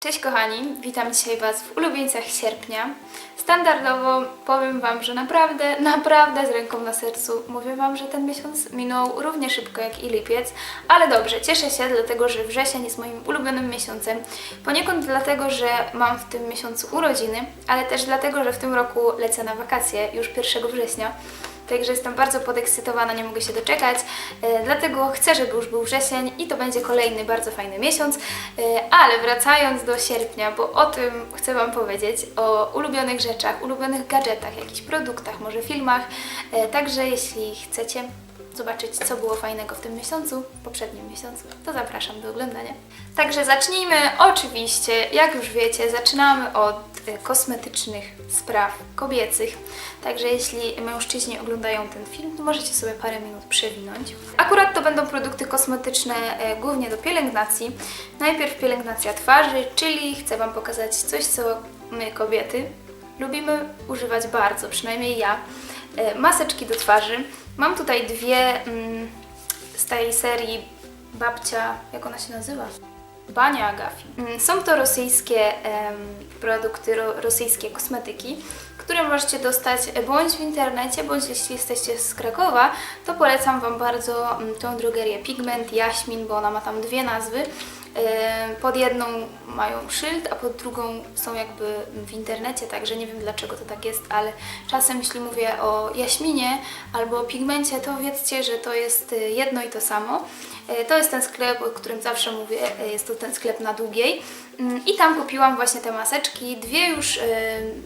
Cześć kochani, witam dzisiaj Was w ulubieńcach sierpnia. Standardowo powiem Wam, że naprawdę, naprawdę z ręką na sercu mówię Wam, że ten miesiąc minął równie szybko jak i lipiec, ale dobrze, cieszę się, dlatego że wrzesień jest moim ulubionym miesiącem. Poniekąd dlatego, że mam w tym miesiącu urodziny, ale też dlatego, że w tym roku lecę na wakacje już 1 września. Także jestem bardzo podekscytowana, nie mogę się doczekać. E, dlatego chcę, żeby już był wrzesień i to będzie kolejny bardzo fajny miesiąc. E, ale wracając do sierpnia, bo o tym chcę Wam powiedzieć, o ulubionych rzeczach, ulubionych gadżetach, jakichś produktach, może filmach. E, także jeśli chcecie zobaczyć, co było fajnego w tym miesiącu, w poprzednim miesiącu, to zapraszam do oglądania. Także zacznijmy oczywiście, jak już wiecie, zaczynamy od kosmetycznych spraw kobiecych. Także jeśli mężczyźni oglądają ten film, to możecie sobie parę minut przewinąć. Akurat to będą produkty kosmetyczne e, głównie do pielęgnacji. Najpierw pielęgnacja twarzy, czyli chcę Wam pokazać coś, co my kobiety lubimy używać bardzo, przynajmniej ja. E, Maseczki do twarzy. Mam tutaj dwie mm, z tej serii babcia, jak ona się nazywa? Bania Agafi. Mm, Są to rosyjskie produkty, ro, rosyjskie kosmetyki, które możecie dostać e, bądź w internecie, bądź jeśli jesteście z Krakowa, to polecam Wam bardzo mm, tą drogerię Pigment, Jaśmin, bo ona ma tam dwie nazwy. Pod jedną mają szyld, a pod drugą są jakby w internecie, także nie wiem dlaczego to tak jest, ale czasem jeśli mówię o jaśminie albo o pigmencie, to wiedzcie, że to jest e, jedno i to samo. E, To jest ten sklep, o którym zawsze mówię, e, jest to ten sklep na długiej. Mm, I tam kupiłam właśnie te maseczki. Dwie już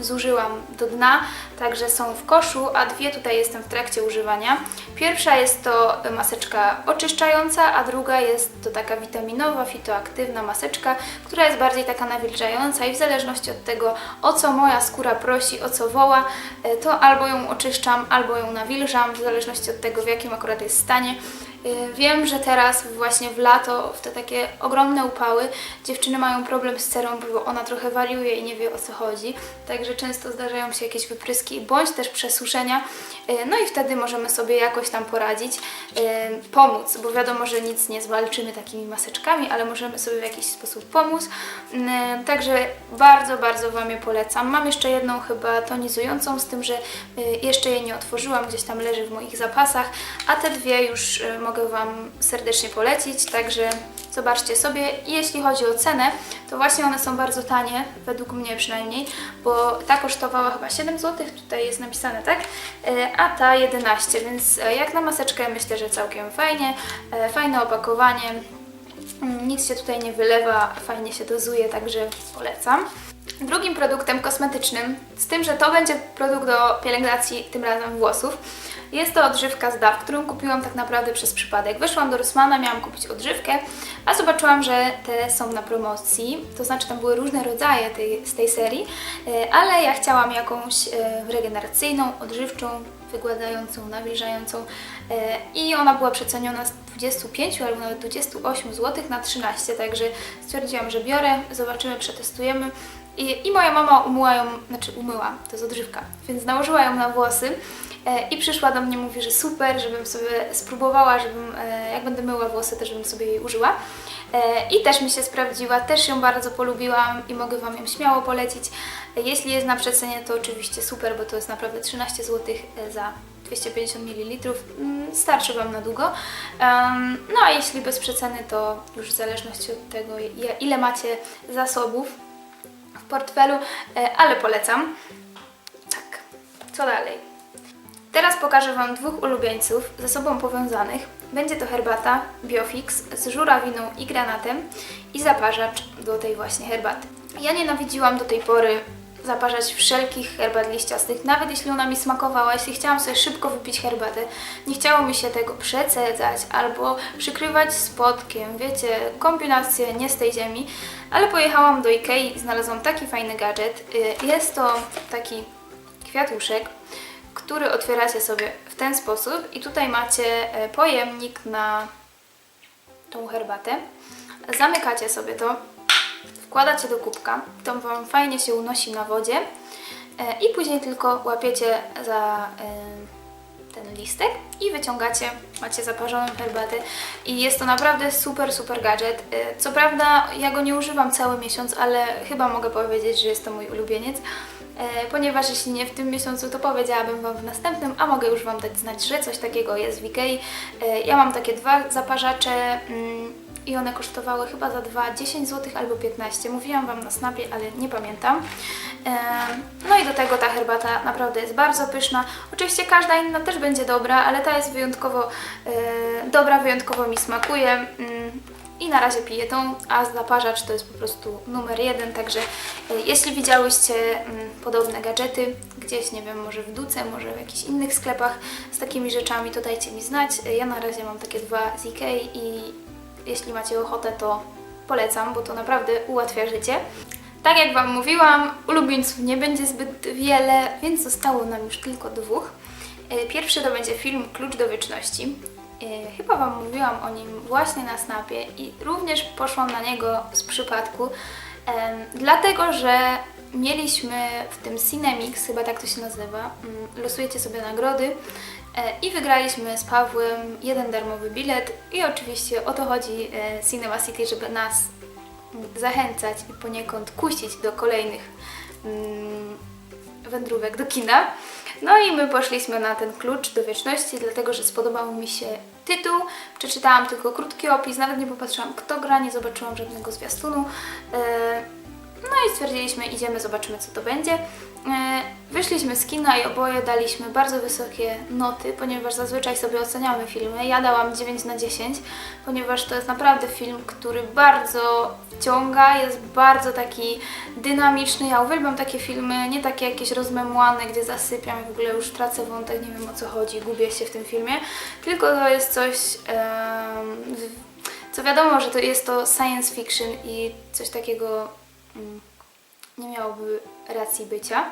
zużyłam do dna, także są w koszu, a dwie tutaj jestem w trakcie używania. Pierwsza jest to maseczka oczyszczająca, a druga jest to taka witaminowa, fitoaktywna maseczka, która jest bardziej taka nawilżająca i w zależności od tego, o co moja skóra prosi, o co woła, e, to albo ją oczyszczam, albo ją nawilżam, w zależności od tego, w jakim akurat jest stanie. Y, Wiem, że teraz właśnie w lato, w te takie ogromne upały, dziewczyny mają problem z cerą, bo ona trochę wariuje i nie wie o co chodzi. Także często zdarzają się jakieś wypryski bądź też przesuszenia. Y, No i wtedy możemy sobie jakoś tam poradzić, y, pomóc, bo wiadomo, że nic nie zwalczymy takimi maseczkami, ale możemy sobie w jakiś sposób pomóc. Także bardzo, bardzo Wam je polecam. Mam jeszcze jedną chyba tonizującą, z tym, że jeszcze jej nie otworzyłam, gdzieś tam leży w moich zapasach, a te dwie już mogę Wam serdecznie polecić, także zobaczcie sobie. Jeśli chodzi o cenę, to właśnie one są bardzo tanie, według mnie przynajmniej, bo ta kosztowała chyba 7 zł, tutaj jest napisane, tak? Y, A ta 11, więc y, jak na maseczkę myślę, że całkiem fajnie, y, fajne opakowanie, Mm, Nic się tutaj nie wylewa, fajnie się dozuje, także polecam. Drugim produktem kosmetycznym, z tym, że to będzie produkt do pielęgnacji tym razem włosów, jest to odżywka z DAW, którą kupiłam tak naprawdę przez przypadek. Wyszłam do Rossmana, miałam kupić odżywkę, a zobaczyłam, że te są na promocji, to znaczy tam były różne rodzaje tej, z tej serii, e, ale ja chciałam jakąś e, regeneracyjną, odżywczą, wygładającą, nawilżającą e, i ona była przeceniona z 25 albo nawet 28 zł na 13, także stwierdziłam, że biorę, zobaczymy, przetestujemy. I, I moja mama umyła ją, znaczy umyła, to jest odżywka, więc nałożyła ją na włosy e, i przyszła do mnie, mówi, że super, żebym sobie spróbowała, żebym, e, jak będę myła włosy, też żebym sobie jej użyła. E, I też mi się sprawdziła, też ją bardzo polubiłam i mogę Wam ją śmiało polecić. Jeśli jest na przecenie, to oczywiście super, bo to jest naprawdę 13 zł za 250 ml. Mm, Starczy Wam na długo. No a jeśli bez przeceny, to już w zależności od tego, ile macie zasobów portfelu, e, ale polecam. Tak, co dalej? Teraz pokażę Wam dwóch ulubieńców ze sobą powiązanych. Będzie to herbata Biofix z żurawiną i granatem i zaparzacz do tej właśnie herbaty. Ja nienawidziłam do tej pory zaparzać wszelkich herbat liściastych, nawet jeśli ona mi smakowała, jeśli chciałam sobie szybko wypić herbatę, nie chciało mi się tego przecedzać albo przykrywać spodkiem, wiecie, kombinacje nie z tej ziemi, ale pojechałam do Ikei i znalazłam taki fajny gadżet. Y, Jest to taki kwiatuszek, który otwieracie sobie w ten sposób i tutaj macie e, pojemnik na tą herbatę. Zamykacie sobie to, wkładacie do kubka, to Wam fajnie się unosi na wodzie e, i później tylko łapiecie za ten listek i wyciągacie, macie zaparzoną herbatę i jest to naprawdę super, super gadżet. E, Co prawda ja go nie używam cały miesiąc, ale chyba mogę powiedzieć, że jest to mój ulubieniec, e, ponieważ jeśli nie w tym miesiącu, to powiedziałabym Wam w następnym, a mogę już Wam dać znać, że coś takiego jest w Ikei. E, Ja mam takie dwa zaparzacze mm, i one kosztowały chyba za dwa 10 zł albo 15. Mówiłam Wam na snapie, ale nie pamiętam. No i do tego ta herbata naprawdę jest bardzo pyszna. Oczywiście każda inna też będzie dobra, ale ta jest wyjątkowo e, dobra, wyjątkowo mi smakuje. Mm, I na razie piję tą, a zaparzacz to jest po prostu numer jeden, także e, jeśli widziałyście mm, podobne gadżety gdzieś, nie wiem, może w Duce, może w jakichś innych sklepach z takimi rzeczami, to dajcie mi znać. Ja na razie mam takie dwa z i jeśli macie ochotę, to polecam, bo to naprawdę ułatwia życie. Tak jak Wam mówiłam, ulubieńców nie będzie zbyt wiele, więc zostało nam już tylko dwóch. E, Pierwszy to będzie film Klucz do Wieczności. E, Chyba Wam mówiłam o nim właśnie na Snapie i również poszłam na niego z przypadku, dlatego że mieliśmy w tym Cinemix, chyba tak to się nazywa, mm, losujecie sobie nagrody i wygraliśmy z Pawłem jeden darmowy bilet i oczywiście o to chodzi e, Cinema City, żeby nas zachęcać i poniekąd kusić do kolejnych mm, wędrówek do kina. No i my poszliśmy na ten klucz do wieczności, dlatego że spodobał mi się tytuł. Przeczytałam tylko krótki opis, nawet nie popatrzyłam kto gra, nie zobaczyłam żadnego zwiastunu. E, No i stwierdziliśmy, idziemy, zobaczymy co to będzie. E, Wyszliśmy z kina i oboje daliśmy bardzo wysokie noty, ponieważ zazwyczaj sobie oceniamy filmy. Ja dałam 9 na 10, ponieważ to jest naprawdę film, który bardzo wciąga, jest bardzo taki dynamiczny. Ja uwielbiam takie filmy, nie takie jakieś rozmemłane, gdzie zasypiam i w ogóle już tracę wątek, nie wiem o co chodzi, gubię się w tym filmie. Tylko to jest coś, co wiadomo, że to jest to science fiction i coś takiego mm, nie miałoby racji bycia.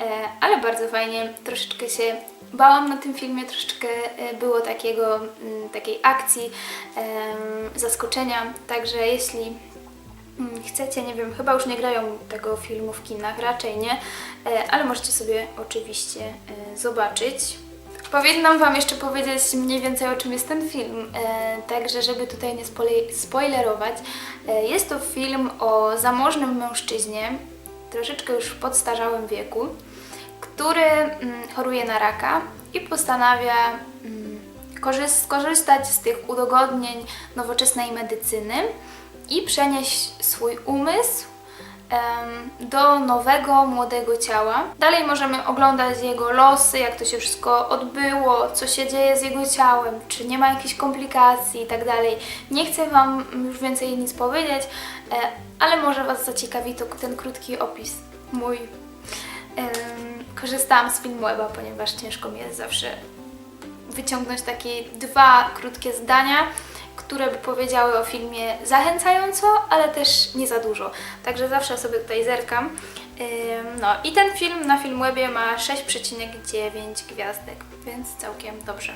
E, ale bardzo fajnie, troszeczkę się bałam na tym filmie, troszeczkę e, było takiego, mm, takiej akcji, zaskoczenia, także jeśli mm, chcecie, nie wiem, chyba już nie grają tego filmu w kinach, raczej nie, e, ale możecie sobie oczywiście zobaczyć. Powinnam Wam jeszcze powiedzieć mniej więcej o czym jest ten film, także żeby tutaj nie spoilerować. Jest to film o zamożnym mężczyźnie, troszeczkę już w podstarzałym wieku, który mm, choruje na raka i postanawia mm, korzys- skorzystać z tych udogodnień nowoczesnej medycyny i przenieść swój umysł do nowego, młodego ciała. Dalej możemy oglądać jego losy, jak to się wszystko odbyło, co się dzieje z jego ciałem, czy nie ma jakichś komplikacji i tak. Nie chcę Wam już więcej nic powiedzieć, e, ale może Was zaciekawi to ten krótki opis mój. Korzystałam z Filmweba, ponieważ ciężko mi jest zawsze wyciągnąć takie dwa krótkie zdania, które by powiedziały o filmie zachęcająco, ale też nie za dużo. Także zawsze sobie tutaj zerkam. No i ten film na Filmwebie ma 6,9 gwiazdek, więc całkiem dobrze.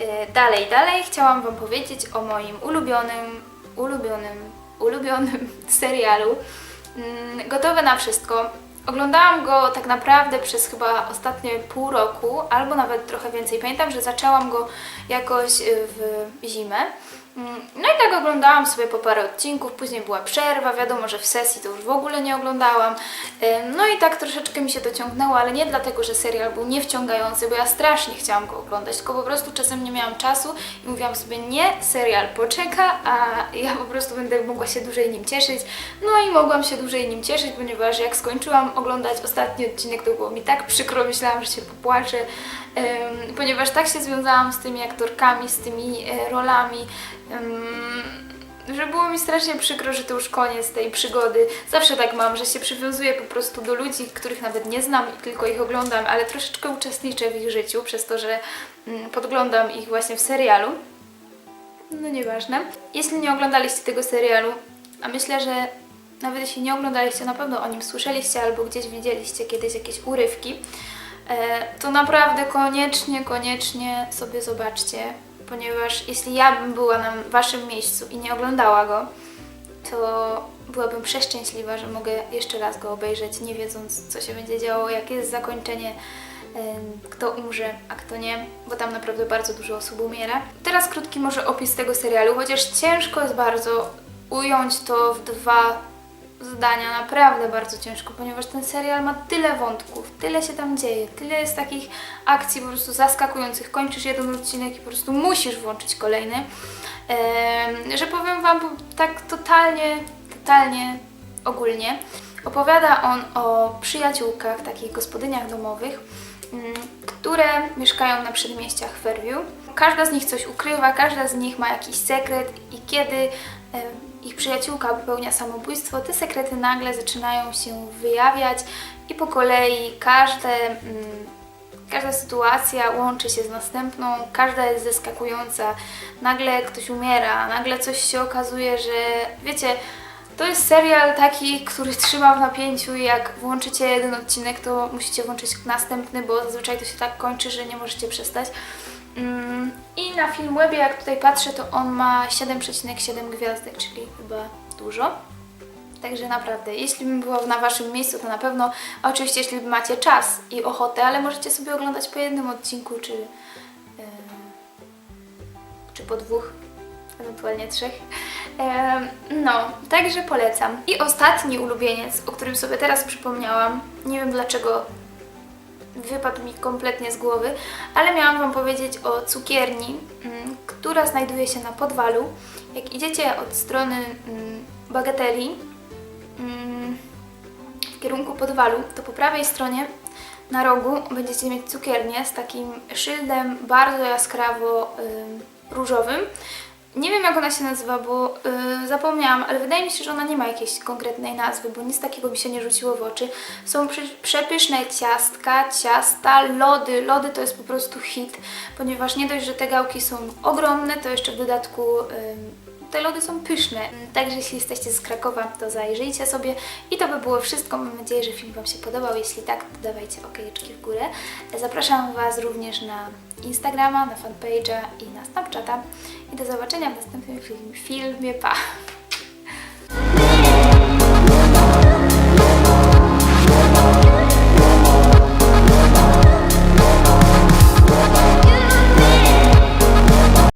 Yy, Dalej, dalej chciałam Wam powiedzieć o moim ulubionym, ulubionym, ulubionym serialu Gotowe na wszystko. Oglądałam go tak naprawdę przez chyba ostatnie pół roku, albo nawet trochę więcej. Pamiętam, że zaczęłam go jakoś y, w zimę. Mm, No i tak oglądałam sobie po parę odcinków, później była przerwa, wiadomo, że w sesji to już w ogóle nie oglądałam. No i tak troszeczkę mi się to ciągnęło, ale nie dlatego, że serial był niewciągający, bo ja strasznie chciałam go oglądać, tylko po prostu czasem nie miałam czasu i mówiłam sobie, nie, serial poczeka, a ja po prostu będę mogła się dłużej nim cieszyć. No i mogłam się dłużej nim cieszyć, ponieważ jak skończyłam oglądać ostatni odcinek, to było mi tak przykro, myślałam, że się popłaczę, ponieważ tak się związałam z tymi aktorkami, z tymi e, rolami, że było mi strasznie przykro, że to już koniec tej przygody. Zawsze tak mam, że się przywiązuję po prostu do ludzi, których nawet nie znam i tylko ich oglądam, ale troszeczkę uczestniczę w ich życiu, przez to, że mm, podglądam ich właśnie w serialu. No nieważne. Jeśli nie oglądaliście tego serialu, a myślę, że nawet jeśli nie oglądaliście, na pewno o nim słyszeliście albo gdzieś widzieliście kiedyś jakieś urywki, e, to naprawdę koniecznie, koniecznie sobie zobaczcie, ponieważ jeśli ja bym była na waszym miejscu i nie oglądała go, to byłabym przeszczęśliwa, że mogę jeszcze raz go obejrzeć, nie wiedząc, co się będzie działo, jakie jest zakończenie kto umrze, a kto nie, bo tam naprawdę bardzo dużo osób umiera. Teraz krótki może opis tego serialu, chociaż ciężko jest bardzo ująć to w dwa zdania, naprawdę bardzo ciężko, ponieważ ten serial ma tyle wątków, tyle się tam dzieje, tyle jest takich akcji po prostu zaskakujących. Kończysz jeden odcinek i po prostu musisz włączyć kolejny, Em, że powiem Wam tak totalnie, totalnie ogólnie. Opowiada on o przyjaciółkach, takich gospodyniach domowych, mm, które mieszkają na przedmieściach Fairview. Każda z nich coś ukrywa, każda z nich ma jakiś sekret i kiedy ich przyjaciółka popełnia samobójstwo, te sekrety nagle zaczynają się wyjawiać i po kolei każde, mm, każda sytuacja łączy się z następną, każda jest zaskakująca. Nagle ktoś umiera, nagle coś się okazuje, że wiecie, to jest serial taki, który trzyma w napięciu i jak włączycie jeden odcinek, to musicie włączyć następny, bo zazwyczaj to się tak kończy, że nie możecie przestać. Mm, I na Filmwebie, jak tutaj patrzę, to on ma 7,7 gwiazdek, czyli chyba dużo. Także naprawdę, jeśli bym była na Waszym miejscu, to na pewno, oczywiście jeśli macie czas i ochotę, ale możecie sobie oglądać po jednym odcinku, czy, yy, czy po dwóch, ewentualnie trzech. No, także polecam. I ostatni ulubieniec, o którym sobie teraz przypomniałam, nie wiem dlaczego wypadł mi kompletnie z głowy, ale miałam Wam powiedzieć o cukierni, mm, która znajduje się na Podwalu. Jak idziecie od strony mm, Bagateli mm, w kierunku Podwalu, to po prawej stronie na rogu będziecie mieć cukiernię z takim szyldem bardzo jaskrawo ym, różowym. Nie wiem jak ona się nazywa, bo y, zapomniałam, ale wydaje mi się, że ona nie ma jakiejś konkretnej nazwy, bo nic takiego mi się nie rzuciło w oczy. Są przepyszne ciastka, ciasta, lody. Lody to jest po prostu hit, ponieważ nie dość, że te gałki są ogromne, to jeszcze w dodatku ym, te lody są pyszne. Także jeśli jesteście z Krakowa, to zajrzyjcie sobie. I to by było wszystko. Mam nadzieję, że film Wam się podobał. Jeśli tak, to dawajcie okejeczki w górę. Zapraszam Was również na Instagrama, na fanpage'a i na Snapchata. I do zobaczenia w następnym film, filmie. Pa!